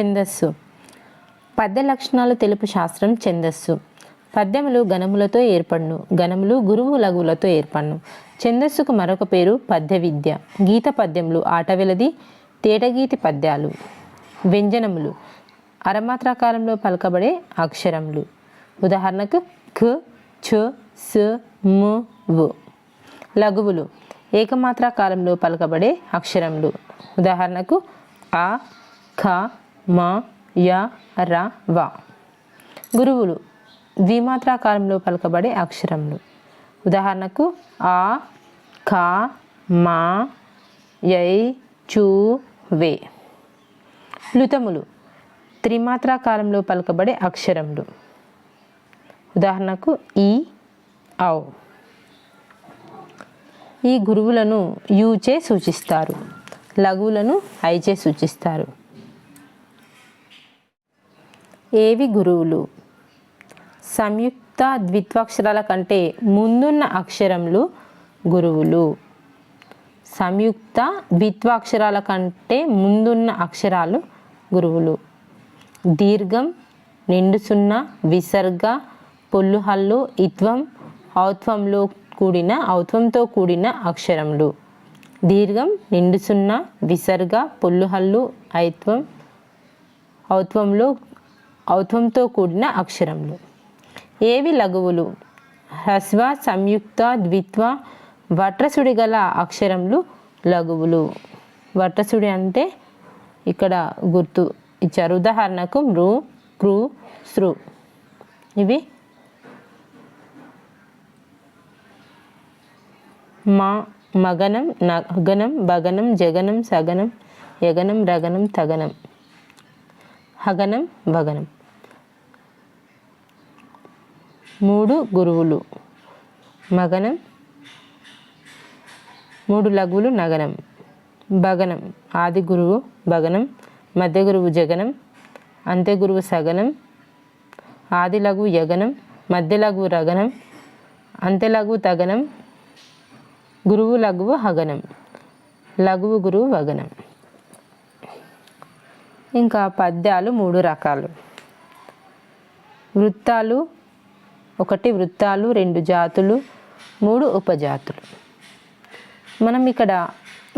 ఛందస్సు. పద్య లక్షణాలు తెలుపు శాస్త్రం ఛందస్సు. పద్యములు గణములతో ఏర్పడును. గణములు గురువు లఘువులతో ఏర్పడును. ఛందస్సుకు మరొక పేరు పద్య విద్య. గీత పద్యములు ఆటవిలది తేటగీతి పద్యాలు. వ్యంజనములు. అరమాత్రాకారంలో పలకబడే అక్షరములు. ఉదాహరణకు ఖ ఛ స ము వు. లఘువులు. ఏకమాత్రాకారంలో పలకబడే అక్షరములు. ఉదాహరణకు ఆ ఖ మ య ర వ. గురువులు ద్విమాత్రాకారంలో పలకబడే అక్షరములు. ఉదాహరణకు ఆ ఖ మా యై చూ వే. లుతములు త్రిమాత్రాకారంలో పలకబడే అక్షరములు. ఉదాహరణకు ఈ ఔ. ఈ గురువులను యూచే సూచిస్తారు. లఘువులను ఐచే సూచిస్తారు. ఏవి గురువులు? సంయుక్త ద్విత్వాక్షరాల కంటే ముందున్న అక్షరములు గురువులు. సంయుక్త ద్విత్వాక్షరాల కంటే ముందున్న అక్షరాలు గురువులు. దీర్ఘం నిండు సున్నా విసర్గ పొల్లుహల్లు ఇత్వం ఔత్వంలో కూడిన ఔత్వంతో కూడిన అక్షరములు. దీర్ఘం నిండు సున్నా విసర్గ పొల్లుహల్లు ఐత్వం ఔత్వంలో ఔత్వంతో కూడిన అక్షరములు. ఏవి లఘువులు? హ్రస్వ సంయుక్త ద్విత్వ వట్రసుడి గల అక్షరములు లఘువులు. వట్రసుడి అంటే ఇక్కడ గుర్తు ఇచ్చారు. ఉదాహరణకు మృ కృ సృ. ఇవి మా మగనం నగనం భగనం జగనం సగనం యగనం రగనం తగనం. హగనం భగనం మూడు గురువులు. మగనం. మూడు లఘువులు నగనం. భగనం. ఆది గురువు భగనం. మధ్య గురువు జగనం. అంత్య గురువు సగనం. ఆది లఘువు యగనం. మధ్య లఘువు రగనం. అంత్య లఘువు తగనం. గురువు లఘువు హగనం. లఘువు గురువు వగనం. ఇంకా పద్యాలు మూడు రకాలు. వృత్తాలు ఒకటి వృత్తాలు రెండు జాతులు మూడు ఉపజాతులు. మనం ఇక్కడ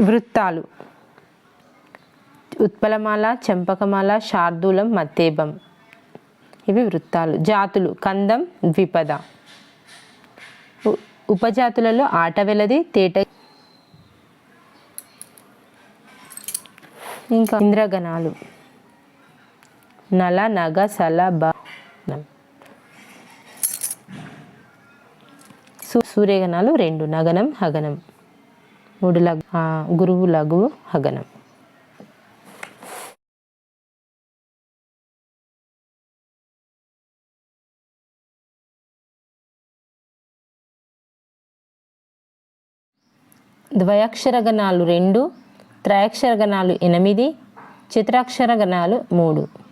వృత్తాలు. ఉత్పలమాల చంపకమాల శార్దూలం మత్తేబం ఇవి వృత్తాలు. జాతులు. కందం ద్విపద. ఉపజాతులలో ఆటవెలది తేట ఇంకా ఇంద్రగణాలు. నల నగ సల బ సూర్యగణాలు రెండు నగనం హగనం. మూడు లఘు గురువు లఘువు హగనం. ద్వయాక్షర గణాలు రెండు త్రయాక్షర గణాలు ఎనిమిది చిత్రాక్షర గణాలు మూడు.